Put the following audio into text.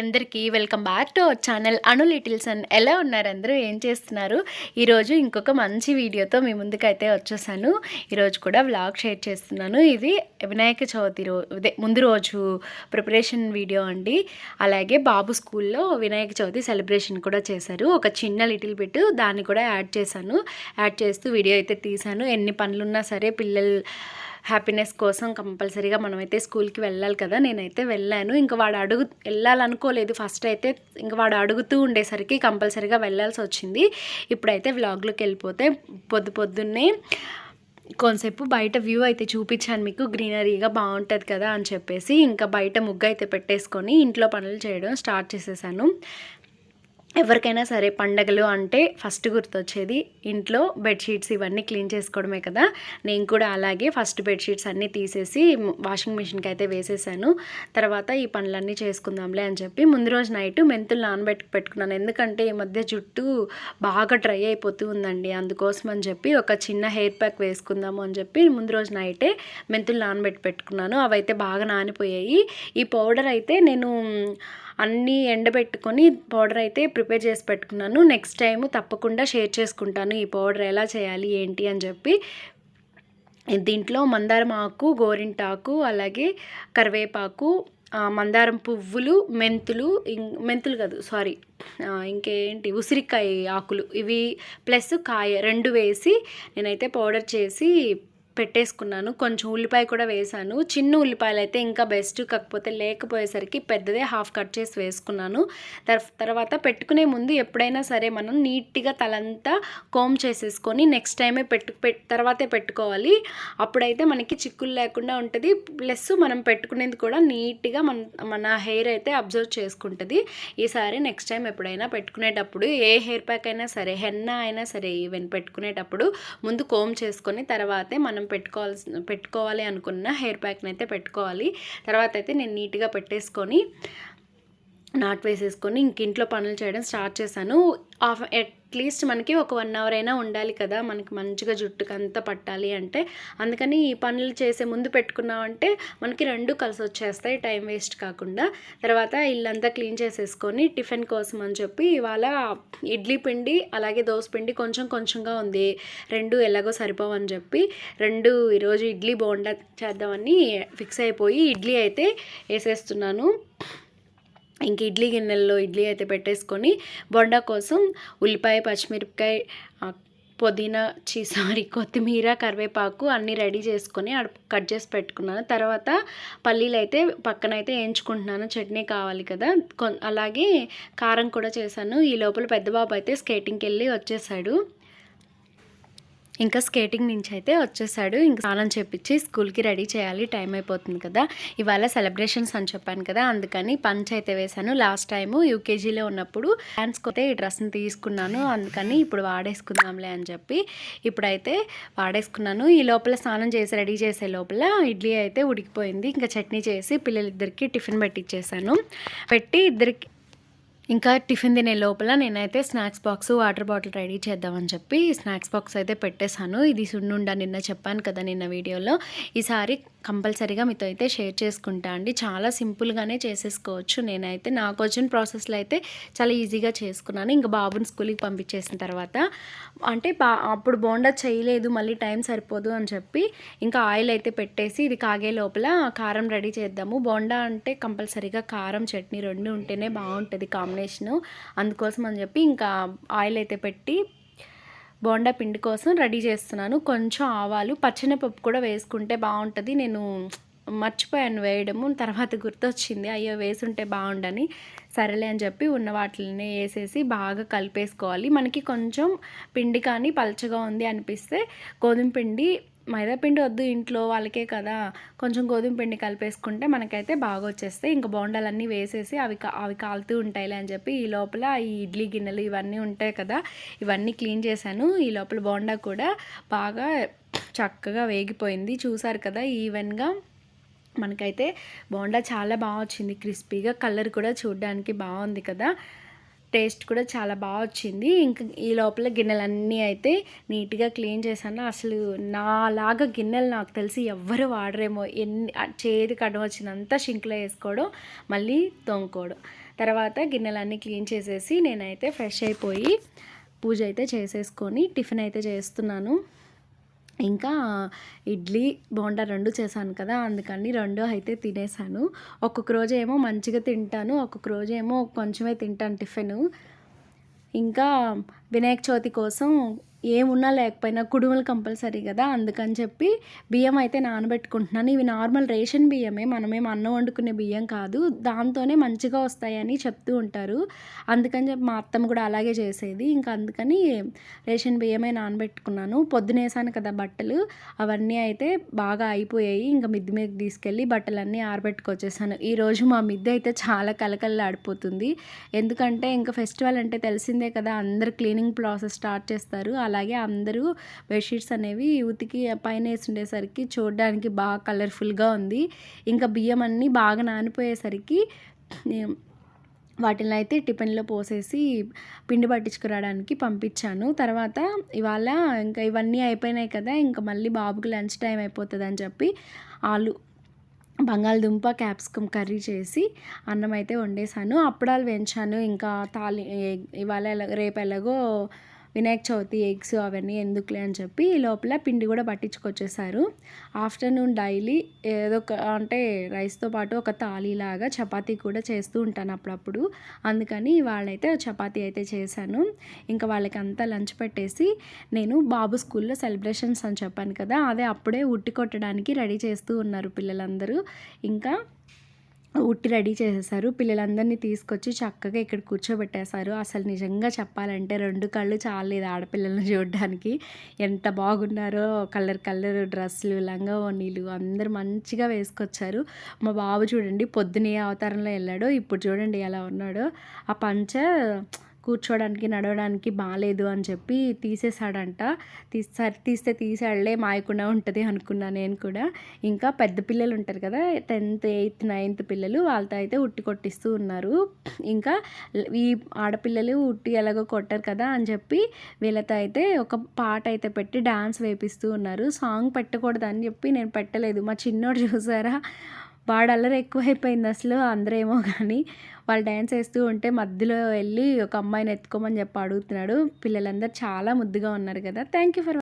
అందరికీ welcome back to our channel Anu littles and ఎలా ఉన్నారు అందరూ? ఏం చేస్తున్నారు? ఈరోజు ఇంకొక మంచి వీడియోతో మీ ముందుకైతే వచ్చేసాను. ఈరోజు కూడా వ్లాగ్ షేర్ చేస్తున్నాను. ఇది వినాయక చవితి రో ఇదే ముందు రోజు ప్రిపరేషన్ వీడియో అండి. అలాగే బాబు స్కూల్లో వినాయక చవితి సెలబ్రేషన్ కూడా చేశారు. ఒక చిన్న లిటిల్ బిట్ దాన్ని కూడా యాడ్ చేశాను. యాడ్ చేస్తూ వీడియో అయితే తీశాను. ఎన్ని పనులున్నా సరే పిల్లలు హ్యాపీనెస్ కోసం కంపల్సరీగా మనమైతే స్కూల్కి వెళ్ళాలి కదా. నేనైతే వెళ్ళాను. ఇంకా వాడు అడుగు వెళ్ళాలనుకోలేదు. ఫస్ట్ అయితే ఇంకా వాడు అడుగుతూ ఉండేసరికి కంపల్సరీగా వెళ్ళాల్సి వచ్చింది. ఇప్పుడైతే వ్లాగ్లోకి వెళ్ళిపోతే పొద్దు పొద్దున్నే కొంతసేపు బయట వ్యూ అయితే చూపించాను మీకు. గ్రీనరీగా బాగుంటుంది కదా అని చెప్పేసి ఇంకా బయట ముగ్గు అయితే పెట్టేసుకొని ఇంట్లో పనులు చేయడం స్టార్ట్ చేసేసాను. ఎవరికైనా సరే పండగలు అంటే ఫస్ట్ గుర్తొచ్చేది ఇంట్లో బెడ్షీట్స్ ఇవన్నీ క్లీన్ చేసుకోవడమే కదా. నేను కూడా అలాగే ఫస్ట్ బెడ్షీట్స్ అన్నీ తీసేసి వాషింగ్ మిషన్కి అయితే వేసేసాను. తర్వాత ఈ పనులన్నీ చేసుకుందాంలే అని చెప్పి ముందు రోజు నైట్ మెంతులు నానబెట్టి పెట్టుకున్నాను. ఎందుకంటే ఈ మధ్య జుట్టు బాగా డ్రై అయిపోతూ ఉందండి. అందుకోసం అని చెప్పి ఒక చిన్న హెయిర్ ప్యాక్ వేసుకుందాము అని చెప్పి ముందు రోజు నైటే మెంతులు నానబెట్టి పెట్టుకున్నాను. అవైతే బాగా నానిపోయాయి. ఈ పౌడర్ అయితే నేను అన్నీ ఎండబెట్టుకొని పౌడర్ అయితే ప్రిపేర్ చేసి పెట్టుకున్నాను. నెక్స్ట్ టైం తప్పకుండా షేర్ చేసుకుంటాను ఈ పౌడర్ ఎలా చేయాలి ఏంటి అని చెప్పి. దీంట్లో మందారం ఆకు గోరింటాకు అలాగే కరివేపాకు మందారం పువ్వులు మెంతులు ఇం- మెంతులు కాదు సారీ ఇంకేంటి ఉసిరికాయ ఆకులు ఇవి ప్లస్ కాయ రెండు వేసి నేనైతే పౌడర్ చేసి పెట్టేసుకున్నాను. కొంచెం ఉల్లిపాయ కూడా వేసాను. చిన్న ఉల్లిపాయలు అయితే ఇంకా బెస్ట్ కాకపోతే లేకపోయేసరికి పెద్దదే హాఫ్ కట్ చేసి వేసుకున్నాను. తర్వాత పెట్టుకునే ముందు ఎప్పుడైనా సరే మనం నీట్గా తలంతా కోమ్ చేసేసుకొని నెక్స్ట్ టైమే పెట్టు తర్వాతే పెట్టుకోవాలి. అప్పుడైతే మనకి చిక్కులు లేకుండా ఉంటుంది. ప్లస్ మనం పెట్టుకునేది కూడా నీట్గా మన మన హెయిర్ అయితే అబ్జర్వ్ చేసుకుంటుంది. ఈసారి నెక్స్ట్ టైం ఎప్పుడైనా పెట్టుకునేటప్పుడు ఏ హెయిర్ ప్యాక్ అయినా సరే హెన్న అయినా సరే ఈవెన్ పెట్టుకునేటప్పుడు ముందు కోమ్ చేసుకొని తర్వాతే మనం పెట్టుకోవాల్సిన పెట్టుకోవాలి అనుకున్న హెయిర్ ప్యాక్ని అయితే పెట్టుకోవాలి. తర్వాత అయితే నేను నీట్గా పెట్టేసుకొని నాట్ వేసేసుకొని ఇంక ఇంట్లో పనులు చేయడం స్టార్ట్ చేశాను. ఆఫ్ అట్లీస్ట్ మనకి ఒక వన్ అవర్ అయినా ఉండాలి కదా మనకి మంచిగా జుట్టుకి అంతా పట్టాలి అంటే. అందుకని ఈ పనులు చేసే ముందు పెట్టుకున్నామంటే మనకి రెండు కలిసి వచ్చేస్తాయి టైం వేస్ట్ కాకుండా. తర్వాత ఇల్లంతా క్లీన్ చేసేసుకొని టిఫిన్ కోసం అని చెప్పి ఇవాళ ఇడ్లీ పిండి అలాగే దోశ పిండి కొంచెం కొంచెంగా ఉంది. రెండు ఎలాగో సరిపోవని చెప్పి రెండు ఈరోజు ఇడ్లీ బోండా చేద్దామని ఫిక్స్ అయిపోయి ఇడ్లీ అయితే వేసేస్తున్నాను. ఇంక ఇడ్లీ గిన్నెల్లో ఇడ్లీ అయితే పెట్టేసుకొని బొండా కోసం ఉల్లిపాయ పచ్చిమిరపకాయ పుదీనా చీ సారీ కొత్తిమీర కరివేపాకు అన్నీ రెడీ చేసుకొని కట్ చేసి పెట్టుకున్నాను. తర్వాత పల్లీలు అయితే పక్కన అయితే వేయించుకుంటున్నాను. చట్నీ కావాలి కదా. అలాగే కారం కూడా చేశాను. ఈ లోపల పెద్ద బాబు అయితే స్కేటింగ్కి వెళ్ళి వచ్చేసాడు. ఇంకా స్కేటింగ్ నుంచి అయితే వచ్చేసాడు. ఇంకా స్నానం చేపించి స్కూల్కి రెడీ చేయాలి. టైం అయిపోతుంది కదా. ఇవాళ సెలబ్రేషన్స్ అని చెప్పాను కదా. అందుకని పంచ్ అయితే వేశాను. లాస్ట్ టైం యూకేజీలో ఉన్నప్పుడు డ్యాన్స్కి కొతే ఈ డ్రెస్ని తీసుకున్నాను. అందుకని ఇప్పుడు వాడేసుకుందాంలే అని చెప్పి ఇప్పుడైతే వాడేసుకున్నాను. ఈ లోపల స్నానం చేసి రెడీ చేసే లోపల ఇడ్లీ అయితే ఉడికిపోయింది. ఇంకా చట్నీ చేసి పిల్లలిద్దరికి టిఫిన్ పెట్టించేసాను పెట్టి ఇద్దరికి ఇంకా టిఫిన్ తినే లోపల నేనైతే snacks box water bottle ready చేద్దామని చెప్పి స్నాక్స్ బాక్స్ అయితే పెట్టేశాను. ఇది సున్నుండ నిన్న చెప్పాను కదా నిన్న వీడియోలో. ఈసారి కంపల్సరీగా మీతో అయితే షేర్ చేసుకుంటా అండి. చాలా సింపుల్గానే చేసేసుకోవచ్చు. నేనైతే నాకు వచ్చిన ప్రాసెస్లో అయితే చాలా ఈజీగా చేసుకున్నాను. ఇంకా బాబుని స్కూల్కి పంపించేసిన తర్వాత అంటే బా అప్పుడు బోండా చేయలేదు మళ్ళీ టైం సరిపోదు అని చెప్పి ఇంకా ఆయిల్ అయితే పెట్టేసి ఇది కాగే లోపల కారం రెడీ చేద్దాము. బోండా అంటే కంపల్సరీగా కారం చట్నీ రెండు ఉంటేనే బాగుంటుంది కాంబినేషను. అందుకోసం అని చెప్పి ఇంకా ఆయిల్ అయితే పెట్టి బోండా పిండి కోసం రెడీ చేస్తున్నాను. కొంచెం ఆవాలు పచ్చెనపప్పు కూడా వేసుకుంటే బాగుంటుంది. నేను మర్చిపోయాను వేయడము. తర్వాత గుర్తొచ్చింది అయ్యో వేసుంటే బాగుండని. సరేలే అని చెప్పి ఉన్న వాటిని వేసేసి బాగా కలిపేసుకోవాలి. మనకి కొంచెం పిండి కానీ పలచగా ఉంది అనిపిస్తే గోధుమ పిండి మైదాపిండి వద్దు ఇంట్లో వాళ్ళకే కదా. కొంచెం గోధుమ పిండి కలిపేసుకుంటే మనకైతే బాగా వచ్చేస్తాయి ఇంకా బోండాలన్నీ వేసేసి అవి అవి కాలుతూ ఉంటాయిలే అని చెప్పి ఈ లోపల ఈ ఇడ్లీ గిన్నెలు ఇవన్నీ ఉంటాయి కదా. ఇవన్నీ క్లీన్ చేశాను. ఈ లోపల బోండా కూడా బాగా చక్కగా వేగిపోయింది. చూసారు కదా ఈవెన్గా మనకైతే బోండా చాలా బాగా వచ్చింది క్రిస్పీగా కలర్ కూడా చూడడానికి బాగుంది కదా. టేస్ట్ కూడా చాలా బాగా వచ్చింది. ఇంకా ఈ లోపల గిన్నెలన్నీ అయితే నీట్గా క్లీన్ చేశాను. అసలు నాలాగా గిన్నెలు నాకు తెలిసి ఎవ్వరు వాడరేమో. ఎన్ని చేతి చేతికి అడ్డం షింక్లో వేసుకోవడం మళ్ళీ తోముకోవడం. తర్వాత గిన్నెలన్నీ క్లీన్ చేసేసి నేనైతే ఫ్రెష్ అయిపోయి పూజ అయితే చేసేసుకొని టిఫిన్ అయితే చేస్తున్నాను. ఇంకా ఇడ్లీ బోండా రెండు చేశాను కదా అందుకని రెండు అయితే తినేసాను ఒక్కొక్క రోజు ఏమో మంచిగా తింటాను ఒక్కొక్క రోజు ఏమో కొంచెమే తింటాను టిఫిన్. ఇంకా వినాయక చవితి కోసం ఏమున్నా లేకపోయినా కుడుములు కంపల్సరీ కదా అందుకని చెప్పి బియ్యం అయితే నానబెట్టుకుంటున్నాను. ఇవి నార్మల్ రేషన్ బియ్యమే మనమేం అన్నం వండుకునే బియ్యం కాదు దాంతోనే మంచిగా వస్తాయని చెప్తూ ఉంటారు. అందుకని చెప్పి మా అత్తమ్మ కూడా అలాగే చేసేది. ఇంకా అందుకని రేషన్ బియ్యమే నానబెట్టుకున్నాను. పొద్దునేసాను కదా బట్టలు అవన్నీ అయితే బాగా అయిపోయాయి. ఇంకా మిద్ది మీద తీసుకెళ్ళి బట్టలన్నీ ఆరబెట్టుకొచ్చేసాను. ఈరోజు మా మిద్దె అయితే చాలా కలకల్లాడిపోతుంది ఎందుకంటే ఇంకా ఫెస్టివల్ అంటే తెలిసిందే కదా అందరు క్లీనింగ్ ప్రాసెస్ స్టార్ట్ చేస్తారు. అలా అలాగే అందరూ బెడ్షీట్స్ అనేవి ఉతికి పైన వేసి ఉండేసరికి చూడడానికి బాగా కలర్ఫుల్గా ఉంది. ఇంకా బియ్యం అన్నీ బాగా నానిపోయేసరికి వాటిని అయితే టిఫిన్లో పోసేసి పిండి పట్టించుకురావడానికి పంపించాను. తర్వాత ఇవాళ ఇంకా ఇవన్నీ అయిపోయినాయి కదా ఇంకా మళ్ళీ బాబుకి లంచ్ టైం అయిపోతుంది అని చెప్పి ఆలు బంగాళదుంప క్యాప్సికమ్ కర్రీ చేసి అన్నం అయితే వండేసాను. అప్పడాలు వేయించాను. ఇంకా తాలి ఇవాళ రేపు ఎలాగో వినాయక చవితి ఎగ్స్ అవన్నీ ఎందుకులే అని చెప్పి లోపల పిండి కూడా పట్టించుకొచ్చేసారు. ఆఫ్టర్నూన్ డైలీ ఏదో ఒక అంటే రైస్తో పాటు ఒక తాళీలాగా చపాతీ కూడా చేస్తూ ఉంటాను అప్పుడప్పుడు. అందుకని వాళ్ళైతే చపాతీ అయితే చేశాను. ఇంకా వాళ్ళకి అంతా లంచ్ పెట్టేసి నేను బాబు స్కూల్లో సెలబ్రేషన్స్ అని చెప్పాను కదా అదే అప్పుడే ఉట్టి కొట్టడానికి రెడీ చేస్తూ ఉన్నారు పిల్లలందరూ. ఇంకా ఉట్టి రెడీ చేసేసారు. పిల్లలందరినీ తీసుకొచ్చి చక్కగా ఇక్కడ కూర్చోబెట్టేశారు. అసలు నిజంగా చెప్పాలంటే రెండు కళ్ళు చాలేదు ఆడపిల్లలను చూడడానికి. ఎంత బాగున్నారో కలర్ కలర్ డ్రెస్సులు లంగా ఓనీలు అందరు మంచిగా వేసుకొచ్చారు. మా బాబు చూడండి పొద్దునే అవతారంలో వెళ్ళాడో. ఇప్పుడు చూడండి ఎలా ఉన్నాడో. ఆ పంచ కూర్చోడానికి నడవడానికి బాగాలేదు అని చెప్పి తీసేశాడంట. తీసా తీస్తే తీసాడులే మాయకుండా ఉంటుంది అనుకున్నా నేను కూడా. ఇంకా పెద్ద పిల్లలు ఉంటారు కదా టెన్త్ ఎయిత్ నైన్త్ పిల్లలు వాళ్ళతో అయితే ఉట్టి కొట్టిస్తూ ఉన్నారు. ఇంకా ఈ ఆడపిల్లలు ఉట్టి ఎలాగో కొట్టారు కదా అని చెప్పి వీళ్ళతో అయితే ఒక పాట అయితే పెట్టి డాన్స్ వేపిస్తూ ఉన్నారు. సాంగ్ పెట్టకూడదు అని చెప్పి నేను పెట్టలేదు. మా చిన్నోడు చూసారా? వాడు అల్లరి ఎక్కువైపోయింది అసలు అందరేమో కానీ వాళ్ళు డ్యాన్స్ వేస్తూ ఉంటే మధ్యలో వెళ్ళి ఒక అమ్మాయిని ఎత్తుకోమని చెప్పి అడుగుతున్నాడు. పిల్లలందరూ చాలా ముద్దుగా ఉన్నారు కదా. Thank you for